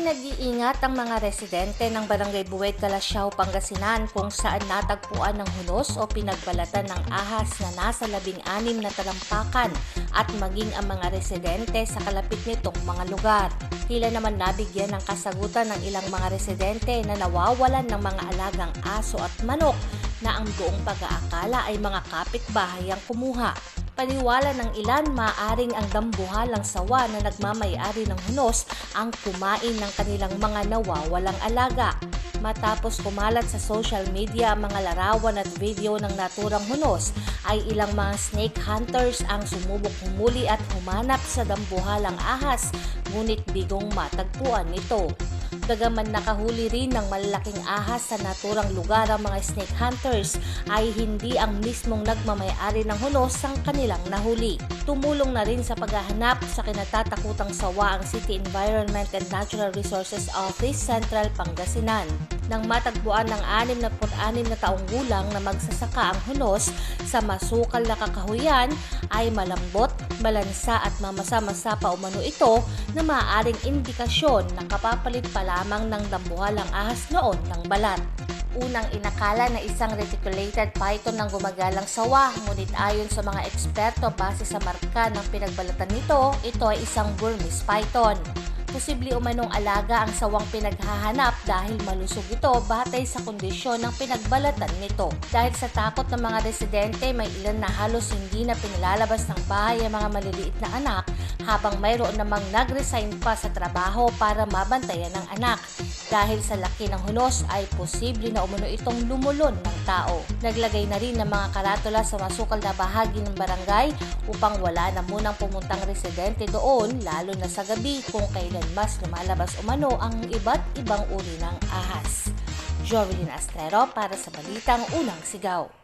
nag-iingat ang mga residente ng Barangay Buwet, Calasiao, Pangasinan kung saan natagpuan ng hunos o pinagbalatan ng ahas na nasa labing anim na talampakan at maging ang mga residente sa kalapit nitong mga lugar. Tila naman nabigyan ng kasagutan ng ilang mga residente na nawawalan ng mga alagang aso at manok na ang buong pag-aakala ay mga kapitbahay ang kumuha. Paniwala ng ilan, maaring ang dambuhalang sawa na nagmamayari ng hunos ang kumain ng kanilang mga nawawalang alaga. Matapos kumalat sa social media ang mga larawan at video ng naturang hunos, ay ilang mga snake hunters ang sumubok humuli at humanap sa dambuhalang ahas, ngunit bigong matagpuan nito. Bagaman nakahuli rin ng malalaking ahas sa naturang lugar ang mga snake hunters, ay hindi ang mismong nagmamayari ng hunos ang kanilang nahuli. Tumulong na rin sa paghahanap sa kinatatakutang sawa ang City Environment and Natural Resources Office Central Pangasinan. Nang matagpuan ng 66 na taong gulang na magsasaka ang hunos sa masukal na kakahuyan ay malambot, malansa at mamasa-masa pa umano ito na maaaring indikasyon na kapapalit pa lamang ng dambuhalang ahas noon ng balat. Unang inakala na isang reticulated python ng gumagalang sawa, ngunit ayon sa mga eksperto base sa marka ng pinagbalatan nito, ito ay isang Burmese python. Posible umanong alaga ang sawang pinaghahanap dahil malusog ito batay sa kondisyon ng pinagbalatan nito. Dahil sa takot ng mga residente, may ilan na halos hindi na pinalalabas ng bahay ang mga maliliit na anak habang mayroon namang nag-resign pa sa trabaho para mabantayan ng anak. Dahil sa laki ng hunos ay posible na umano itong lumulon ng tao. Naglagay na rin ng mga karatula sa masukal na bahagi ng barangay upang wala na munang pumuntang residente doon lalo na sa gabi kung kailan mas lumalabas umano ang iba't ibang uri ng ahas. Jovelyn Astrero para sa Balitang Unang Sigaw.